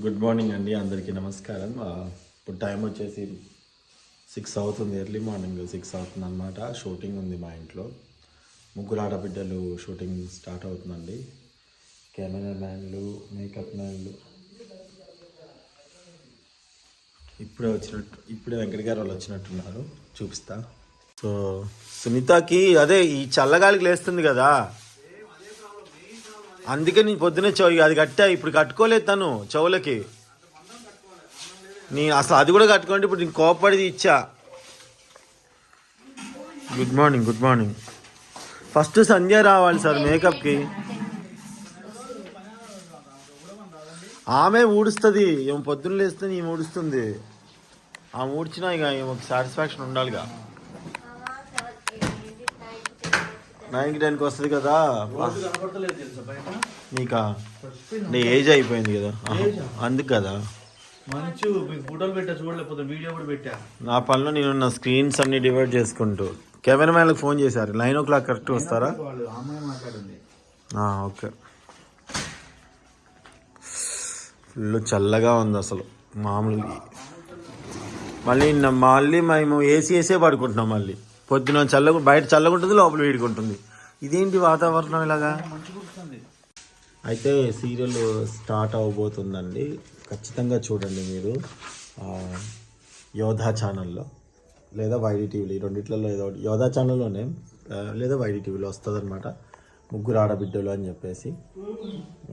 Good morning అండి అందరికీ నమస్కారం. ఇప్పుడు టైం వచ్చేసి సిక్స్ అవుతుంది ఎర్లీ మార్నింగ్ సిక్స్ అవుతుంది అనమాట షూటింగ్ ఉంది మా ఇంట్లో. ముగ్గురు ఆడబిడ్డలు షూటింగ్ స్టార్ట్ అవుతుందండి. కెమెరా మ్యాన్లు మేకప్ మ్యాన్లు. ఇప్పుడే వచ్చినట్టు ఇప్పుడే వెంకట గారు వాళ్ళు వచ్చినట్టున్నారు. చూపిస్తా. సో సునీతకి అదే ఈ చల్లగాలికి లేస్తుంది కదా. అందుకే నేను పొద్దునే చెవు అది కట్టా ఇప్పుడు కట్టుకోలేదు తను చెవులకి. నీ అసలు అది కూడా కట్టుకోండి ఇప్పుడు నేను కోపడిది ఇచ్చా. Good morning good morning first Sandhya రావాలి సార్ మేకప్కి. ఆమె ఊడుస్తుంది ఏమో పొద్దున్న లేస్తే నేను ఊడుస్తుంది. ఆమె ఊడ్చినా ఇక ఒక సాటిస్ఫాక్షన్ ఉండాలిగా. నైన్కి టెన్కి వస్తుంది కదా. నీకా? నీ ఏజ్ అయిపోయింది కదా. అందుకు కదా. మంచి ఫోటోలు పెట్టా చూడలేకపోతే వీడియో కూడా పెట్టా. నా పనిలో నేను నా స్క్రీన్స్ అన్ని డివైడ్ చేసుకుంటూ. కెమెరామ్యాన్లకు ఫోన్ చేశారు. నైన్ ఓ క్లాక్ కరెక్ట్ వస్తారా? ఓకే. ఫుల్ చల్లగా ఉంది అసలు. మామూలు మళ్ళీ మళ్ళీ మేము ఏసీ వేసే పడుకుంటున్నాం మళ్ళీ. పొద్దున చల్లగా బయట చల్లగా ఉంటుంది లోపల వేడుకుంటుంది ఇదేంటి వాతావరణం ఇలాగా? అయితే సీరియల్ స్టార్ట్ అవబోతుందండి. ఖచ్చితంగా చూడండి మీరు. యోధా ఛానల్లో లేదా వైడి టీవీలో ఈ రెండిట్లలో ఏదో యోధా ఛానల్లోనే లేదా వైడి టీవీలో వస్తుంది అనమాట ముగ్గురు ఆడబిడ్డలు అని చెప్పేసి.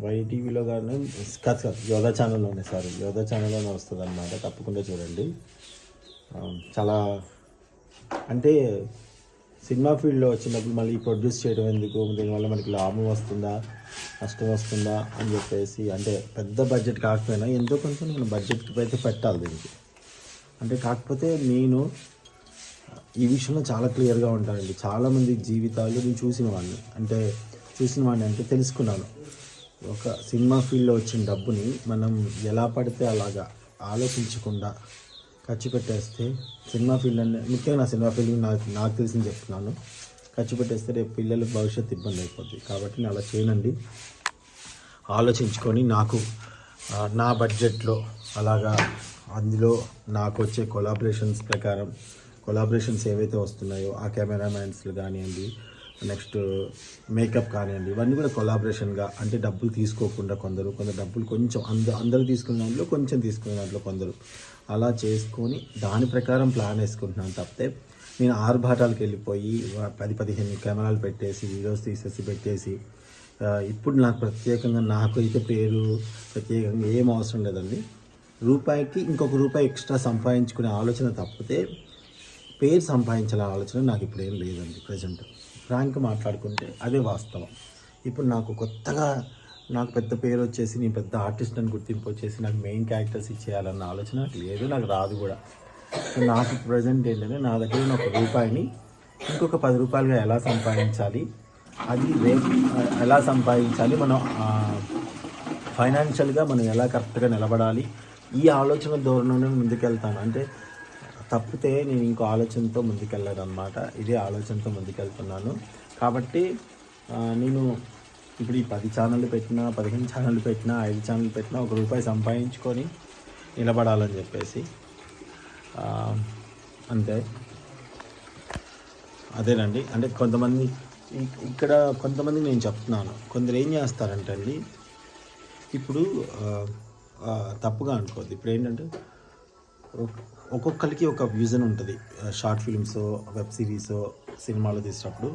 వైడి టీవీలో కానీ కాదు కాదు యోధా ఛానల్లోనే సారీ. యోధా ఛానల్లోనే వస్తుంది అనమాట తప్పకుండా చూడండి. చాలా అంటే సినిమా ఫీల్డ్లో వచ్చినప్పుడు మళ్ళీ ప్రొడ్యూస్ చేయడం ఎందుకు? దీనివల్ల మనకి లాభం వస్తుందా? నష్టం వస్తుందా? అని చెప్పేసి అంటే పెద్ద బడ్జెట్ కాకపోయినా ఎంతో కొంచెం నేను బడ్జెట్కి అయితే పెట్టాలి దీనికి. అంటే కాకపోతే నేను ఈ విషయంలో చాలా క్లియర్గా ఉంటానండి. చాలామంది జీవితాలు నేను చూసిన వాడిని అంటే చూసిన వాడిని అంటే తెలుసుకున్నాను. ఒక సినిమా ఫీల్డ్లో వచ్చిన డబ్బుని మనం ఎలా పడితే అలాగా ఆలోచించకుండా ఖర్చు పెట్టేస్తే సినిమా ఫీల్డ్ అనే ముఖ్యంగా నా సినిమా ఫీల్డ్ నాకు నాకు తెలిసింది చెప్తున్నాను. ఖర్చు పెట్టేస్తే రేపు పిల్లల భవిష్యత్తు ఇబ్బంది అయిపోద్ది. కాబట్టి నేను అలా చేయనండి. ఆలోచించుకొని నాకు నా బడ్జెట్లో అలాగా అందులో నాకు వచ్చే కొలాబరేషన్స్ ప్రకారం కొలాబరేషన్స్ ఏవైతే వస్తున్నాయో ఆ కెమెరామ్యాన్స్లు కానివ్వండి నెక్స్ట్ మేకప్ కానివ్వండి ఇవన్నీ కూడా కొలాబరేషన్గా అంటే డబ్బులు తీసుకోకుండా కొందరు కొందరు డబ్బులు కొంచెం అంద అందరూ తీసుకున్న దాంట్లో కొంచెం తీసుకున్న దాంట్లో కొందరు. అలా చేసుకొని దాని ప్రకారం ప్లాన్ వేసుకుంటున్నాను. తప్పితే నేను ఆరుబాటాలకు వెళ్ళిపోయి పది పదిహేను కెమెరాలు పెట్టేసి వీడియోస్ తీసేసి పెట్టేసి ఇప్పుడు నాకు ప్రత్యేకంగా నాకు అయితే పేరు ప్రత్యేకంగా ఏం అవసరం లేదండి. రూపాయికి ఇంకొక రూపాయి ఎక్స్ట్రా సంపాదించుకునే ఆలోచన తప్పితే పేరు సంపాదించాల ఆలోచన నాకు ఇప్పుడు ఏం లేదండి ప్రజెంట్. ఫ్రాంక్ మాట్లాడుకుంటే అదే వాస్తవం. ఇప్పుడు నాకు కొత్తగా నాకు పెద్ద పేరు వచ్చేసి నేను పెద్ద ఆర్టిస్ట్ అని గుర్తింపు వచ్చేసి నాకు మెయిన్ క్యారెక్టర్స్ ఇచ్చేయాలన్న ఆలోచన నాకు లేదు నాకు రాదు కూడా. సో నాకు ప్రజెంట్ ఏంటంటే నా దగ్గర ఉన్న ఒక రూపాయిని ఇంకొక పది రూపాయలుగా ఎలా సంపాదించాలి అది రేపు ఎలా సంపాదించాలి మనం ఫైనాన్షియల్గా మనం ఎలా కరెక్ట్గా నిలబడాలి ఈ ఆలోచన ధోరణిలోనే ముందుకెళ్తాను. అంటే తప్పితే నేను ఇంకో ఆలోచనతో ముందుకెళ్ళాను అనమాట ఇదే ఆలోచనతో ముందుకెళ్తున్నాను. కాబట్టి నేను ఇప్పుడు ఈ పది ఛానళ్ళు పెట్టినా పదిహేను ఛానళ్ళు పెట్టినా ఐదు ఛానళ్ళు పెట్టినా ఒక రూపాయి సంపాదించుకొని నిలబడాలని చెప్పేసి అంతే. అదేనండి. అంటే కొంతమంది ఇక్కడ కొంతమంది నేను చెప్తున్నాను. కొందరు ఏం చేస్తారంటే అండి ఇప్పుడు తప్పుగా అనుకోద్ది ఇప్పుడు ఏంటంటే ఒక్కొక్కరికి ఒక విజన్ ఉంటుంది. షార్ట్ ఫిల్మ్స్ వెబ్ సిరీస్ సినిమాలు తీసినప్పుడు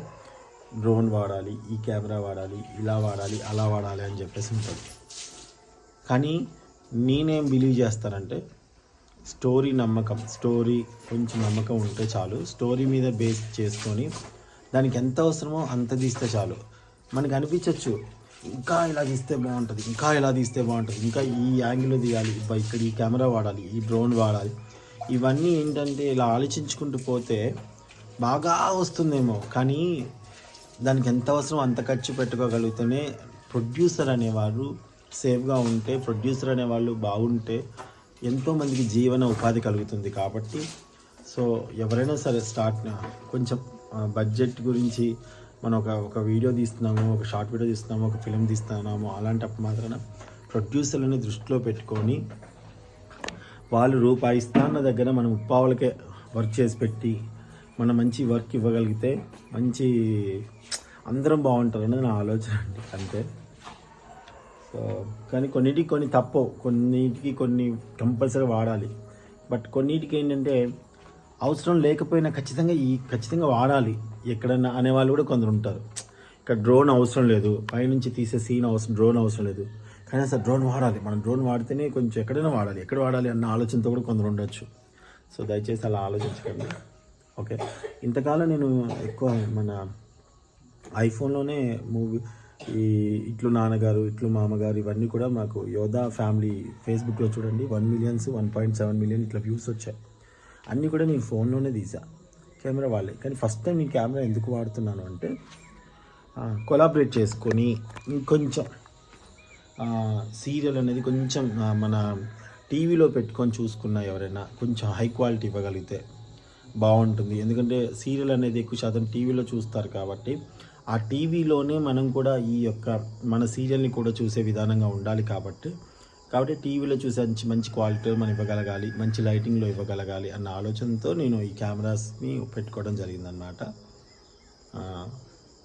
డ్రోన్ వాడాలి ఈ కెమెరా వాడాలి ఇలా వాడాలి అలా వాడాలి అని చెప్పేసి ఉంటుంది. కానీ నేనేం బిలీవ్ చేస్తానంటే స్టోరీ నమ్మకం స్టోరీ కొంచెం నమ్మకం ఉంటే చాలు. స్టోరీ మీద బేస్ చేసుకొని దానికి ఎంత అవసరమో అంత తీస్తే చాలు. మనకు అనిపించవచ్చు ఇంకా ఇలా తీస్తే బాగుంటుంది ఇంకా ఇలా తీస్తే బాగుంటుంది ఇంకా ఈ యాంగిల్లో తీయాలి ఇక్కడ ఈ కెమెరా వాడాలి ఈ డ్రోన్ వాడాలి. ఇవన్నీ ఏంటంటే ఇలా ఆలోచించుకుంటూ పోతే బాగా వస్తుందేమో. కానీ దానికి ఎంత అవసరం అంత ఖర్చు పెట్టుకోగలుగుతూనే ప్రొడ్యూసర్ అనేవారు సేఫ్గా ఉంటే ప్రొడ్యూసర్ అనేవాళ్ళు బాగుంటే ఎంతోమందికి జీవన ఉపాధి కలుగుతుంది కాబట్టి. సో ఎవరైనా సరే స్టార్ట్ కొంచెం బడ్జెట్ గురించి మనం ఒక ఒక వీడియో తీస్తున్నాము ఒక షార్ట్ వీడియో తీస్తున్నాము ఒక ఫిలిం తీస్తున్నాము అలాంటప్పుడు మాత్రాన ప్రొడ్యూసర్లని దృష్టిలో పెట్టుకొని వాళ్ళు రూపాయి ఇస్తాన్న దగ్గర మనం ఉప్పావులకే వర్క్ చేసి పెట్టి మనం మంచి వర్క్ ఇవ్వగలిగితే మంచి అందరం బాగుంటారు అనేది నా ఆలోచన అండి అంతే. సో కానీ కొన్నిటికి కొన్ని తప్పవు. కొన్నిటికి కొన్ని కంపల్సరీ వాడాలి. బట్ కొన్నిటికి ఏంటంటే అవసరం లేకపోయినా ఖచ్చితంగా ఈ ఖచ్చితంగా వాడాలి. ఎక్కడన్నా అనేవాళ్ళు కూడా కొందరు ఉంటారు. ఇక్కడ డ్రోన్ అవసరం లేదు. పైనుంచి తీసే సీన్ అవసరం డ్రోన్ అవసరం లేదు. కానీ అసలు డ్రోన్ వాడాలి. మనం డ్రోన్ వాడితేనే కొంచెం ఎక్కడైనా వాడాలి. ఎక్కడ వాడాలి అన్న ఆలోచనతో కూడా కొందరు ఉండొచ్చు. సో దయచేసి అలా ఆలోచించకండి. ఓకే. ఇంతకాలం నేను ఎక్కువ మన ఐఫోన్లోనే మూవీ ఈ ఇట్లు నాన్నగారు ఇట్లు మామగారు ఇవన్నీ కూడా మాకు యోధా ఫ్యామిలీ ఫేస్బుక్లో చూడండి. One millions one point seven million ఇట్లా వ్యూస్ వచ్చాయి. అన్నీ కూడా నేను ఫోన్లోనే తీసా. కెమెరా వాళ్ళే. కానీ ఫస్ట్ టైం ఈ కెమెరా ఎందుకు వాడుతున్నాను అంటే కొలాబరేట్ చేసుకొని ఇంకొంచెం సీరియల్ అనేది కొంచెం మన టీవీలో పెట్టుకొని చూసుకున్న ఎవరైనా కొంచెం హై క్వాలిటీ ఇవ్వగలిగితే బాగుంటుంది. ఎందుకంటే సీరియల్ అనేది ఎక్కువ శాతం టీవీలో చూస్తారు కాబట్టి ఆ టీవీలోనే మనం కూడా ఈ యొక్క మన సీరియల్ని కూడా చూసే విధానంగా ఉండాలి కాబట్టి కాబట్టి టీవీలో చూసే మంచి మంచి క్వాలిటీలో మనం ఇవ్వగలగాలి మంచి లైటింగ్లో ఇవ్వగలగాలి అన్న ఆలోచనతో నేను ఈ కెమెరాస్ని పెట్టుకోవడం జరిగిందనమాట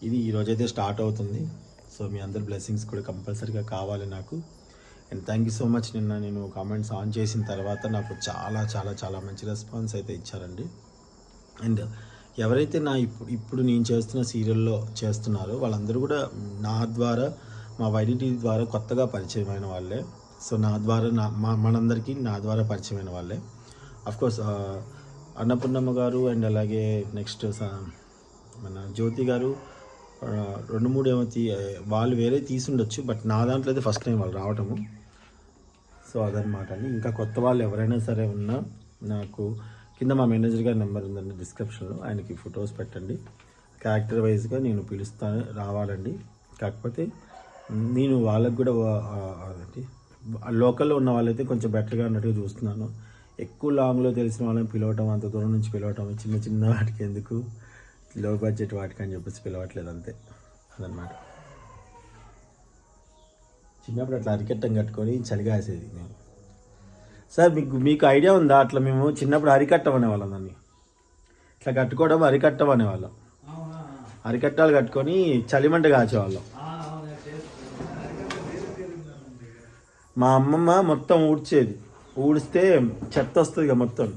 ఇది ఈరోజైతే స్టార్ట్ అవుతుంది. సో మీ అందరి బ్లెస్సింగ్స్ కూడా కంపల్సరీగా కావాలి నాకు. And thank you so much నిన్న నేను కామెంట్స్ ఆన్ చేసిన తర్వాత నాకు చాలా చాలా చాలా మంచి రెస్పాన్స్ అయితే ఇచ్చారండి. అండ్ ఎవరైతే నా ఇప్పుడు ఇప్పుడు నేను చేస్తున్న సీరియల్లో చేస్తున్నారో వాళ్ళందరూ కూడా నా ద్వారా మా వైడిటీ ద్వారా కొత్తగా పరిచయమైన వాళ్ళే. సో నా ద్వారా నా మా మనందరికీ నా ద్వారా పరిచయమైన వాళ్ళే. అఫ్కోర్స్ అన్నపూర్ణమ్మ గారు అండ్ అలాగే నెక్స్ట్ మన జ్యోతి గారు రెండు మూడు ఏమో తీ వాళ్ళు వేరే తీసుండొచ్చు బట్ నా దాంట్లో అయితే ఫస్ట్ టైం వాళ్ళు రావటము. సో అదనమాట అండి. ఇంకా కొత్త వాళ్ళు ఎవరైనా సరే ఉన్నా నాకు కింద మా మేనేజర్ గారి నెంబర్ ఉందండి డిస్క్రిప్షన్లో. ఆయనకి ఫొటోస్ పెట్టండి. క్యారెక్టర్ వైజ్గా నేను పిలుస్తాను రావాలండి. కాకపోతే నేను వాళ్ళకు కూడా అదేంటి లోకల్లో ఉన్న వాళ్ళైతే కొంచెం బెటర్గా ఉన్నట్టుగా చూస్తున్నాను. ఎక్కువ లాంగ్లో తెలిసిన వాళ్ళని పిలవటం అంత దూరం నుంచి పిలవటం చిన్న చిన్న వాటికి ఎందుకు లో బడ్జెట్ వాటికి అని చెప్పేసి పిలవట్లేదు అంతే. అదనమాట. చిన్నప్పుడు అట్లా అరికెట్టం కట్టుకొని చలిగాసేది మేము సార్ మీకు మీకు ఐడియా ఉందా? అట్లా మేము చిన్నప్పుడు అరికట్టం అనేవాళ్ళం దాన్ని. ఇట్లా కట్టుకోవడం అరికట్టం అనేవాళ్ళం. అరికట్టాలు కట్టుకొని చలిమంట కాచేవాళ్ళం. మా అమ్మమ్మ మొత్తం ఊడ్చేది. ఊడిస్తే చెత్త వస్తుంది ఇక మొత్తం.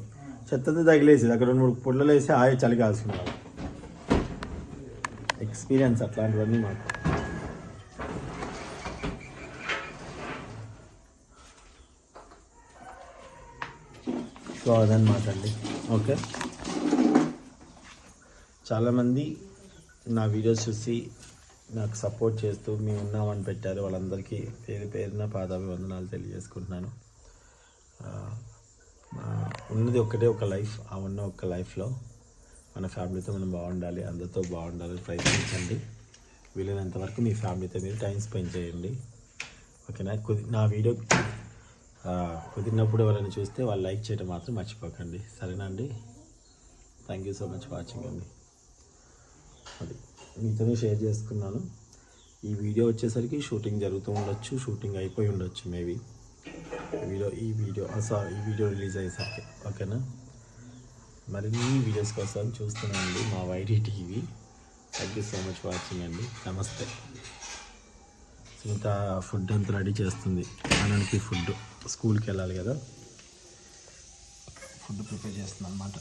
చెత్తతో తగిలేసేది. అక్కడ రెండు మూడు పుల్లలు వేసి ఆయ చలి కాల్చుకునేవాళ్ళం. ఎక్స్పీరియన్స్ అట్లాంటివన్నీ మాకు. సో అదనమాట అండి. ఓకే. చాలామంది నా వీడియోస్ చూసి నాకు సపోర్ట్ చేస్తూ మేము ఉన్నామని పెట్టారు. వాళ్ళందరికీ పేరు పేరున పాదాభివందనాలు తెలియజేసుకుంటున్నాను. ఉన్నది ఒక్కటే ఒక లైఫ్ ఆ ఉన్న ఒక్క లైఫ్లో మన ఫ్యామిలీతో మనం బాగుండాలి అందరితో బాగుండాలని ప్రయత్నించండి. వీలైనంత వరకు మీ ఫ్యామిలీతో మీరు టైం స్పెండ్ చేయండి. ఓకేనా? కొద్ది నా వీడియో కుదిరినప్పుడు ఎవరైనా చూస్తే వాళ్ళు లైక్ చేయడం మాత్రం మర్చిపోకండి. సరేనా అండి? Thank you so much watching అండి. అది మీతోనే షేర్ చేసుకున్నాను. ఈ వీడియో వచ్చేసరికి షూటింగ్ జరుగుతూ ఉండొచ్చు షూటింగ్ అయిపోయి ఉండొచ్చు మేబీ. వీడియో ఈ వీడియో సారీ ఈ వీడియో రిలీజ్ అయ్యేసరికి ఓకేనా? మరిన్ని వీడియోస్ కోసం చూస్తున్నానండి మా Y D TV. Thank you so much watching అండి. నమస్తే. సునీత ఫుడ్ అంతా రెడీ చేస్తుంది. ఆనంద్కి ఫుడ్ స్కూల్కి వెళ్ళాలి కదా. ఫుడ్ ప్రిపేర్ చేస్తుంది అనమాట